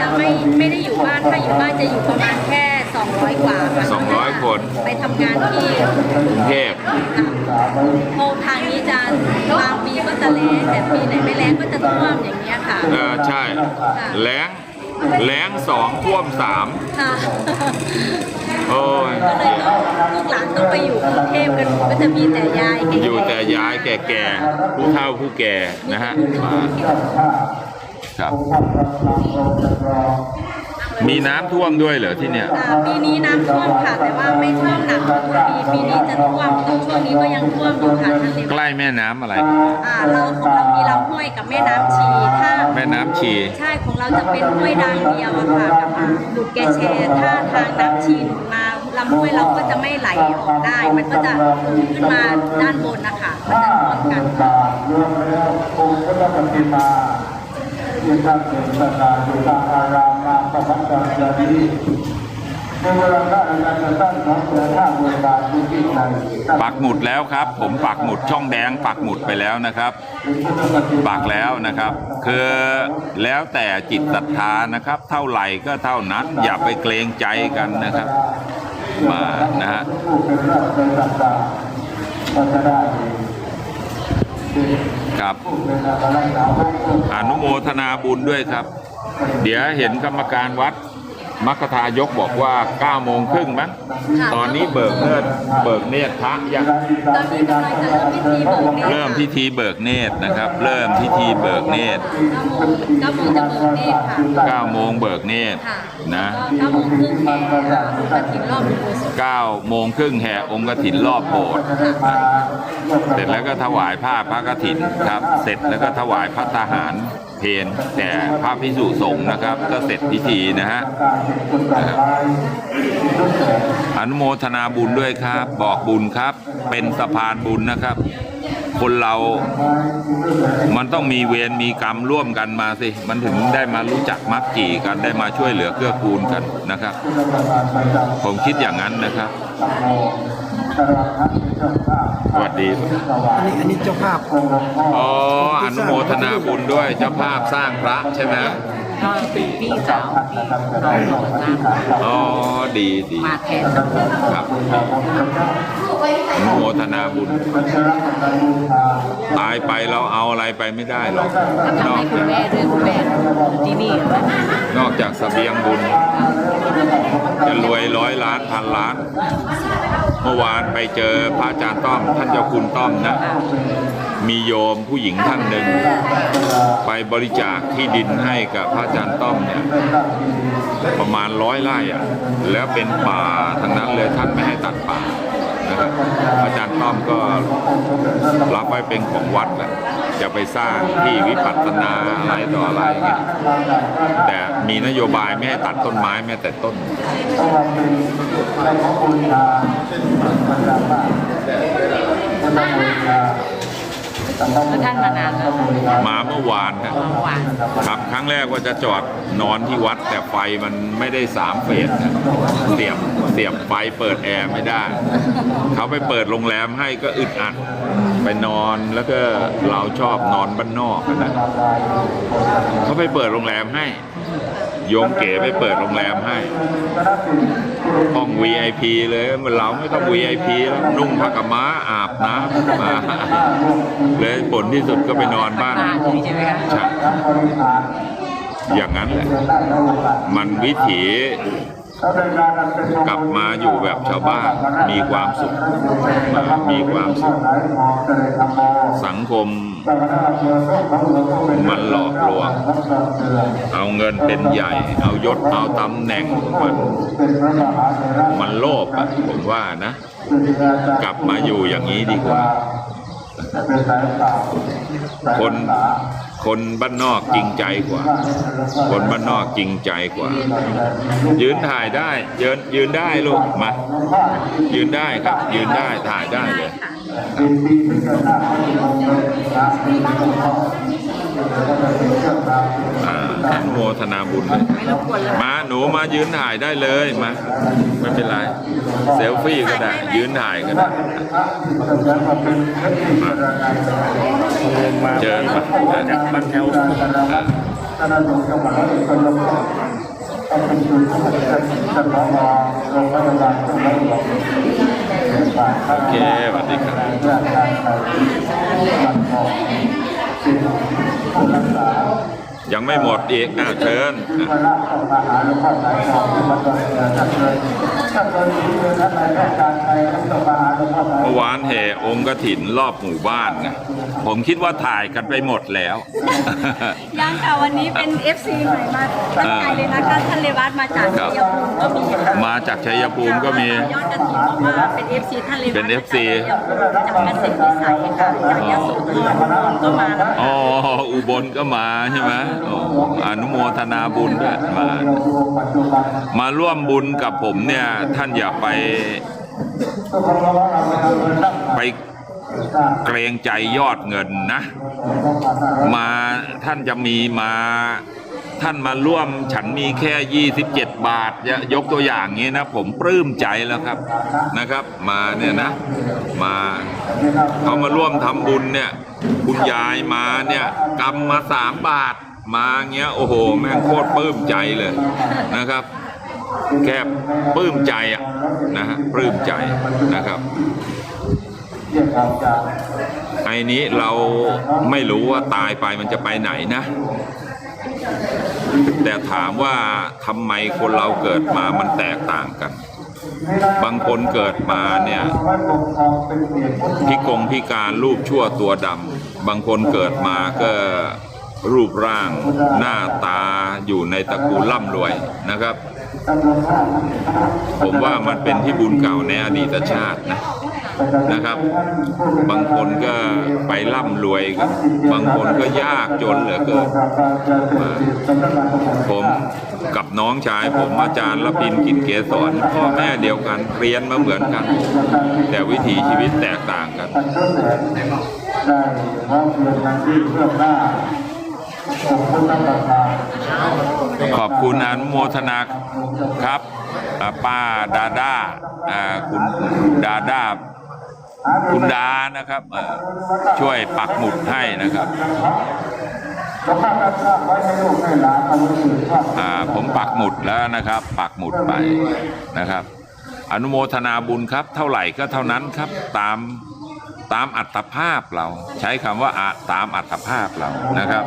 จะไม่ไม่ได้อยู่บ้านถ้าอยู่บ้านจะอยู่ประมาณแค่ 200 กว่าค่ะ200 คน ไปทำงานที่กรุงเทพโพทางนี้จะบางปีก็จะแล้งแต่ปีไหนไม่แล้งก็จะท่วมอย่างเงี้ยค่ะ เออใช่ แล้ง แล้งสองท่วมสามค่ะโอ้ยก็เลยต้องลูกหลานต้องไปอยู่กรุงเทพกันหมดก็จะมีแต่ยายแก่ๆอยู่แต่ย้ายแก่ๆผู้เฒ่าผู้แก่นะฮะมา ครับ มีน้ำท่วมด้วยเหรอที่เนี่ย อ่าปีนี้น้ำท่วมค่ะ แต่ว่าไม่ท่วมหนักเหมือนทุกปีปีนี้จะท่วมตรงช่วงนี้ก็ยังท่วมอยู่ค่ะท่านเล็ใกล้แม่น้ำอะไร อ่าเราของเรามีลำห้วยกับแม่น้ำชีถ้าแม่น้ำชี ใช่ของเราจะเป็นห้วยดังเดียวอะค่ะกับอ่าบุตรแกแชร์ถ้าทางน้ำชีหนุนมาลำห้วยเราก็จะไม่ไหลออกได้ มันก็จะขึ้นมาด้านบนนะคะมันจะท่วมกันรวมแล้วองค์พระปฏิมา ที่ท่านเป็นประธานอยู่ตามอารามมาประพัฒนาจารีในเวลาการการจะตั้งน้องเสือท่าบนบาทที่ที่ไหนปักหมุดแล้วครับ ผมปักหมุดช่องแดงปักหมุดไปแล้วนะครับ ปักแล้วนะครับ คือแล้วแต่จิตศรัทธานะครับ เท่าไหร่ก็เท่านั้น อย่าไปเกรงใจกันนะครับ มานะฮะ ครับ อนุโมทนาบุญด้วยครับ เดี๋ยวเห็นกรรมการวัด มัคคทายกบอกว่า9โมงครึ่งมั้งค่ะตอนนี้เบิกเนิดเบิกเนตรพระยังตอนนี้กำลังจะเริ่มพิธีเบิกเนตรเริ่มพิธีเบิกเนตรนะครับ เริ่มพิธีเบิกเนตรเก้าโมงเก้าโมงจะเบิกเนตรค่ะ9โมงเบิกเนตรค่ะนะแล้วก็เก้าโมงครึ่งแห่กระถิ่นรอบอุโบสถ9โมงครึ่งแห่องค์กถินรอบโบสถ์เสร็จแล้วก็ถวายผ้าพระกฐินครับ เสร็จแล้วก็ถวายพระทหาร เพนแต่พระพิสุสงฆ์นะครับ ก็เสร็จพิธีนะฮะอนุโมทนาบุญด้วยครับ บอกบุญครับ เป็นสะพานบุญนะครับ คนเรา มันต้องมีเวรมีกรรมร่วมกันมาสิ มันถึงได้มารู้จักมักจีกันได้มาช่วยเหลือเกื้อกูลกันนะครับ ผมคิดอย่างนั้นนะครับ วัสดีอันนี้อันนี้เจ้าภาพอ๋ออนุโมทนาบุญด้วยเจ้าภาพสร้างพระใช่ไหมก็เป็นพี่สาวพี่น้องของน้าอ๋อดีดีมาแทนครับอนุโมทนาบุญ ตายไปเราเอาอะไรไปไม่ได้หรอกก็นทำอให้กคุณจากแม่ด้วยคุณแม่อยู่ที่นี่นะนอกจากเสบียงบุญ จะรวยร้อยล้านพันล้านเมื่อวานไปเจอพระอาจารย์ต้อม ท่านเจ้าคุณต้อมนะ มีโยมผู้หญิงท่านหนึ่ง ไปบริจาคที่ดินให้กับพระอาจารย์ต้อมเนี่ยประมาณร้อยไร่อะแล้วเป็นป่าทั้งนั้นเลยท่านไม่ให้ตัดป่านะครับอาจารย์ต้อมก็รับไว้เป็นของวัดแหละ จะไปสร้างที่วิปัสสนาอะไรต่ออะไรเงี้ยแต่มีนโยบายไม่ให้ตัดต้นไม้แม้แต่ต้นแล้วท่านมานานแล้วมาเมื่อวานครับเมื่อวานครับครั้งแรกว่าจะจอดนอนที่วัด แต่ไฟมันไม่ได้สามเฟสนะเสียบเสียบไฟเปิดแอร์ไม่ได้ เขาไปเปิดโรงแรมให้ก็อึดอัดไปนอนแล้วก็เราชอบนอนบ้านนอกอะนะเขาไปเปิดโรงแรมให้ โยมเก๋ไปเปิดโรงแรมให้ห้อง VIP เลยเราไม่ต้อง VIP แล้วนุ่งผ้ากำม้าอาบน้ำมาเลยผลที่สุดก็ไปนอนบ้านบ้านเลยใช่ไหมคะใช่อย่างนั้นแหละ มันวิถีกลับมาอยู่แบบชาวบ้านมีความสุขมามีความสุข สังคม มันหลอกลวง เอาเงินเป็นใหญ่ เอายศเอาตำแหน่งมันมันโลภอะผมว่านะ กลับมาอยู่อย่างนี้ดีกว่า คน คนบ้านนอกจริงใจกว่า คนบ้านนอกจริงใจกว่า ยืนถ่ายได้ยืนยืนได้ลูกมา ยืนได้ครับ ยืนได้ถ่ายได้เลย อ่าอนุโมทนาบุญเลยไม่รบกวนเลยมาหนูมายืนถ่ายได้เลยมาไม่เป็นไรเซลฟี่ก็ได้ยืนถ่ายก็ได้มาเชิญมาจากบ้านแถวอ่าท่านนายกจังหวัดร้อยเอ็ดท่านผอโรงพยาบาลสมัยหลวงโอเคสวัสดีครับ เรื่อ ยังไม่หมดอีกอะเชิญที่อะพระราชมาหาหลวงพ่อสายทองที่วัดดอนเงินท่านเลยท่านเลยที่เมืองท่านในต้องการไปต้องมาหาหลวงพ่อสายเมื่อวานแห่องค์กถินรอบหมู่บ้านไงผมคิดว่าถ่ายกันไปหมดแล้ว ยังค่ะวันนี้เป็น FC ใหม่มาตั้งใจเลยนะคะท่านเลวัตมาจากครัชับยภูมิก็มีค่ะมาจากชัยภูมิก็มี ยอดกระถิ่นบอกว่าเป็น FC ท่านเลวัตเป็น FC จากเกษตรวิสัยค่ะจากยโสธรก็มาแล้วอ๋ออุบลก็มาใช่ไหมอนุโมทนาบุญด้วยมา มาร่วมบุญกับผมเนี่ย ท่านอย่าไป ไปเกรงใจยอดเงินนะ มาท่านจะมีมาท่านมาร่วมฉันมีแค่ 27 บาท ยกตัวอย่างนี้นะ ผมปลื้มใจแล้วครับนะครับ มาเนี่ยนะ มาเขามาร่วมทำบุญเนี่ย คุณยายมาเนี่ยกำมาสามบาท มาเงี้ยโอ้โห แม่งโคตรปลื้มใจเลยนะครับ แค่ปลื้มใจอะนะฮะปลื้มใจนะครับไอ้นี้เราไม่รู้ว่าตายไปมันจะไปไหนนะ แต่ถามว่าทำไมคนเราเกิดมามันแตกต่างกัน บางคนเกิดมาเนี่ยพิกงพิการรูปชั่วตัวดำบางคนเกิดมาก็ รูปร่างหน้าตาอยู่ในตระกูลร่ำรวยนะครับ ผมว่ามันเป็นที่บุญเก่าในอดีตชาตินะนะครับ บางคนก็ไปร่ำรวยบางคนก็ยากจนเหลือเกินผมกับน้องชายผมอาจารย์ละพินกินเกสรพ่อแม่เดียวกันเรียนมาเหมือนกัน แต่วิถีชีวิตแตกต่างกันได้ร้องเงทางที่เพื่อหน้า ขอบคุณอนุโมทนาครับป้าดาด้าคุณดาด้าคุณดานะครับช่วยปักหมุดให้นะครับผมปักหมุดแล้วนะครับ ปักหมุดไปนะครับ อนุโมทนาบุญครับ เท่าไหร่ก็เท่านั้นครับตาม ตามอัตภาพเรา ใช้คำว่าอะตามอัตภาพเรานะครับ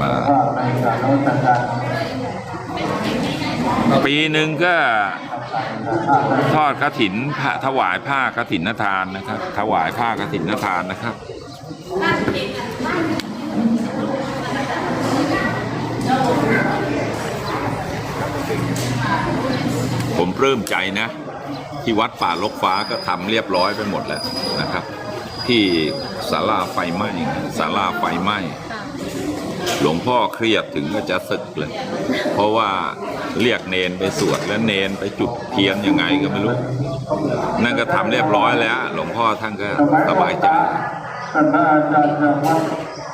มาแล้วว่าในการโน้นการปีหนึ่งก็ทอดกระถินพระถวายผ้ากระถินทานนะครับ ถวายผ้ากระถินทานนะครับผมปลื้มใจนะ ที่วัดป่าลกฟ้าก็ทำเรียบร้อยไปหมดแล้วนะครับ ที่ศาลาไฟไหม้ศาลาไฟไหม้หลวงพ่อเครียดถึงก็จะสึกเลย เพราะว่าเรียกเนนไปสวดแล้วเนนไปจุดเทียนยังไงก็ไม่รู้ นั่นก็ทำเรียบร้อยแล้ว หลวงพ่อท่านก็สบายใจ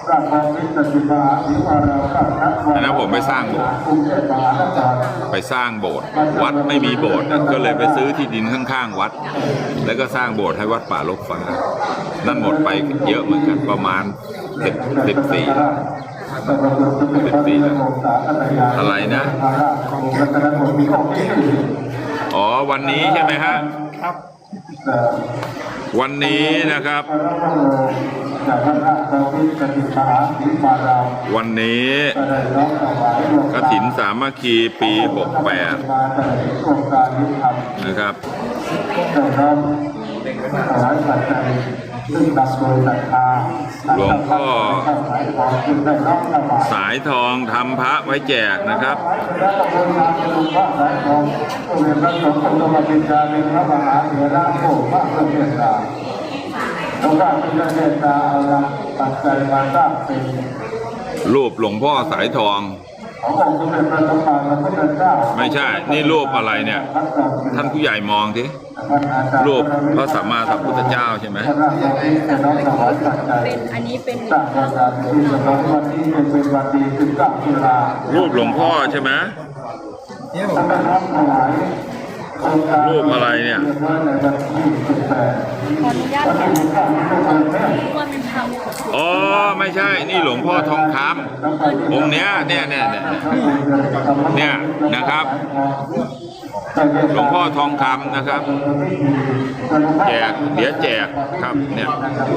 นพระอาจารย์จะวัดพระพรมิตรสิมาหิวาราพระนักอันนั้นผมไปสร้างโบสถ์กรุงเทพมหานครไปสร้างโบสถ์วัดไม่มีโบสถ์นะก็เลยไปซื้อที่ดินข้างๆวัด แล้วก็สร้างโบสถ์ให้วัดป่าลกฟ้านั่นหมดไปเยอะเหมือนกันประมาณสิบสิบสี่อะไรนะอ๋อวันนี้ใช่ไหมฮะวันนี้นะครับ วันนี้กถินสามัคคีปี 68 นะครับหลวงพ่อสายทองทำพระไว้แจกนะครับแหลวงพ่อสายทองโรงเรียนพระสงฆ์องค์ธรรมปิจาเป็นพระมหาเถระโภพระพุทธเจ้าหลวงพ่อเป็นเมตตาเอาละตัดใจมาสร้างเป็นรูปหลวงพ่อสายทอง ขององค์สมเด็จพระสัมมาสัมพุทธเจ้าไม่ใช่ นี่รูปอะไรเนี่ย ท่านผู้ใหญ่มองทีรูปพระสัมมาสัมพุทธเจ้าใช่ไหมพระราชาที่จะน้อมถวายปัจจัยเป็นอันนี้เป็นสร้างประการที่จะน้อมวันนี้เป็นวันดีถึงเก้าตุลารูปหลวงพ่อใช่ไหม รับถวายขรูปอะไรเนี่ยขออนุญาตว่าเป็นทำอ๋อไม่ใช่นี่หลวงพ่อทองคำองค์เนี้ยเนี่ยเนี่ยเนี่ยเนี่ยนะครับหลวงพ่อทองคำนะครับ แจกเดี๋ยวแจกครับเนี่ย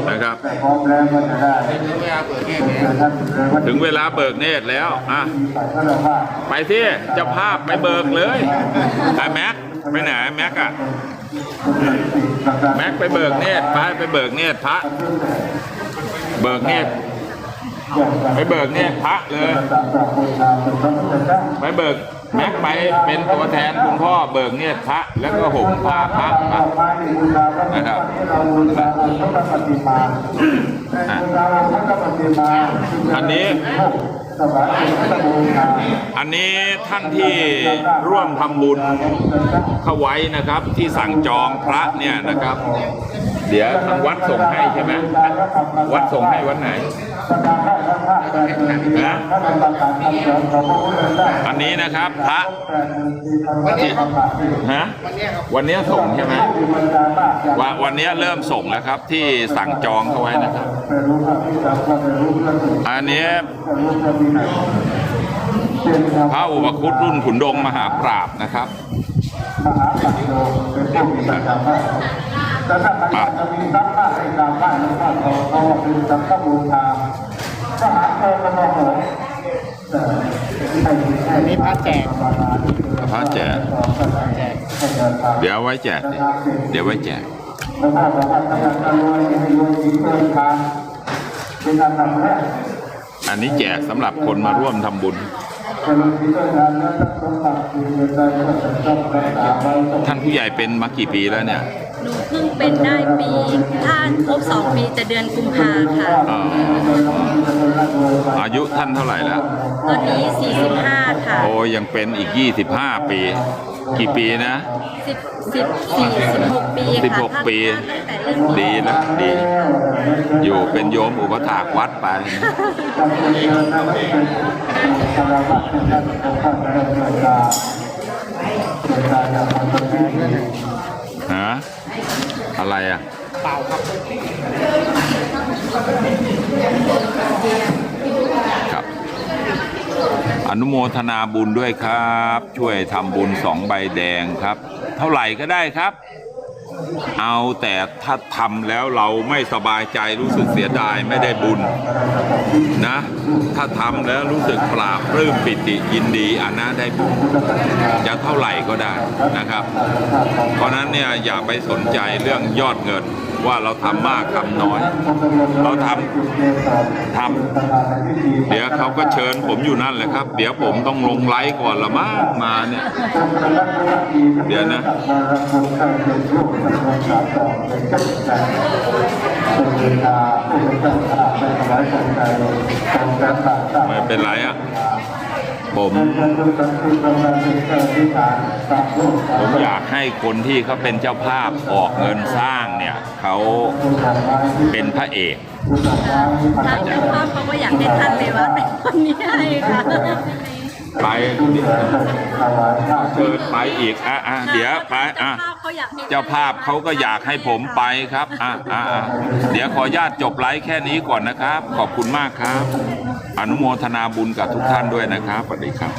นะครับพร้อมแล้วก็จะได้ถึงเวลาเบิกเนตรแล้วอะไปที่เจ้าภาพไปเบิกเลยไอ้แม็กไปไหนแม็กอะแม็กไปเบิกเนตรไปไปเบิกเนตรพระ เบิกเนตรไปเบิกเนตรพระเลย ไปเบิกแม็กไปเป็นตัวแทนคุณพ่อเบิกเนตรพระแล้วก็ห่มผ้าพระนะครับอันนี้ อันนี้ท่านที่ร่วมทำบุญเข้าไว้นะครับที่สั่งจองพระเนี่ยนะครับ เดี๋ยวทางวัดส่งให้ใช่ไหมวัดส่งให้วันไหน นะอันนี้นะครับพระที่ฮะวันเนี้ยส่งใช่ไหมวันวันเนี้ยเริ่มส่งแล้วครับที่สั่งจองเขาไว้นะครับ อันนี้พระอุปคุตรุ่นขุนดงมหาปราบนะครับมหาปัจโยเป็นผู้มีปัญญามากแต่ถ้าใครอยากจะมีทรัพย์มากให้กราบไหว้หลวงพ่อทองเขาว่าเป็นสังฆบูชา มหาโพธิ์มโหแต่ให้ให้นี่พระแจกพระแจก เดี๋ยวไว้แจก เดี๋ยวไว้แจกหลวงพ่อบอกว่าถ้าอยากจะรวยให้รวยจริงเกินทางเป็นอันดับแรกอันนี้แจกสำหรับคนมาร่วมทำบุญ ท่านผู้ใหญ่เป็นมากี่ปีแล้วเนี่ย หนูเพิ่งเป็นได้ปีถ้าครบสองปีจะเดือนกุมภาค่ะ อ่าอายุท่านเท่าไหร่แล้ว ตอนนี้ 45 ค่ะ โอ้ยังเป็นอีก 25 ปี กี่ปีนะ 10 14 16 ปีค่ะ16ปี ตั้งแต่เริ่มมีดีนะดี อยู่เป็นโยมอุปถากวัดไปฮะ อะไรอะ เปล่าครับ ครับ อนุโมทนาบุญด้วยครับ ช่วยทำบุญสองใบแดงครับ เท่าไหร่ก็ได้ครับ เอาแต่ถ้าทำแล้วเราไม่สบายใจรู้สึกเสียดายไม่ได้บุญนะ ถ้าทำแล้วรู้สึกปราบปลื้มปิติยินดีอันนั้นได้บุญจะเท่าไหร่ก็ได้นะครับ เพราะฉะนั้นเนี่ยอย่าไปสนใจเรื่องยอดเงินว่าเราทำมากทำน้อย เราทำทำ เขาก็เชิญผมอยู่นั่นแหละครับ เดี๋ยวผมต้องลงไลฟ์ก่อนละมั้งมาเนี่ย เดี๋ยวนะไม่เป็นไรอะ ผม ผมอยากให้คนที่เขาเป็นเจ้าภาพออกเงินสร้างเนี่ยเขาเป็นพระเอกทางเจ้าภาพเขาก็อยากให้ท่านเลยว่าเป็นคนนี้ให้ค่ะไปเชิญไปอีกอะอะเดี๋ยวไปอะเจ้าภาพเขาอยากให้เจ้าภาพเขาก็อยากให้ผมไปครับอะอะอะเดี๋ยวขออนุญาตจบไลฟ์แค่นี้ก่อนนะครับ ขอบคุณมากครับ อนุโมทนาบุญกับทุกท่านด้วยนะครับสวัสดีครับ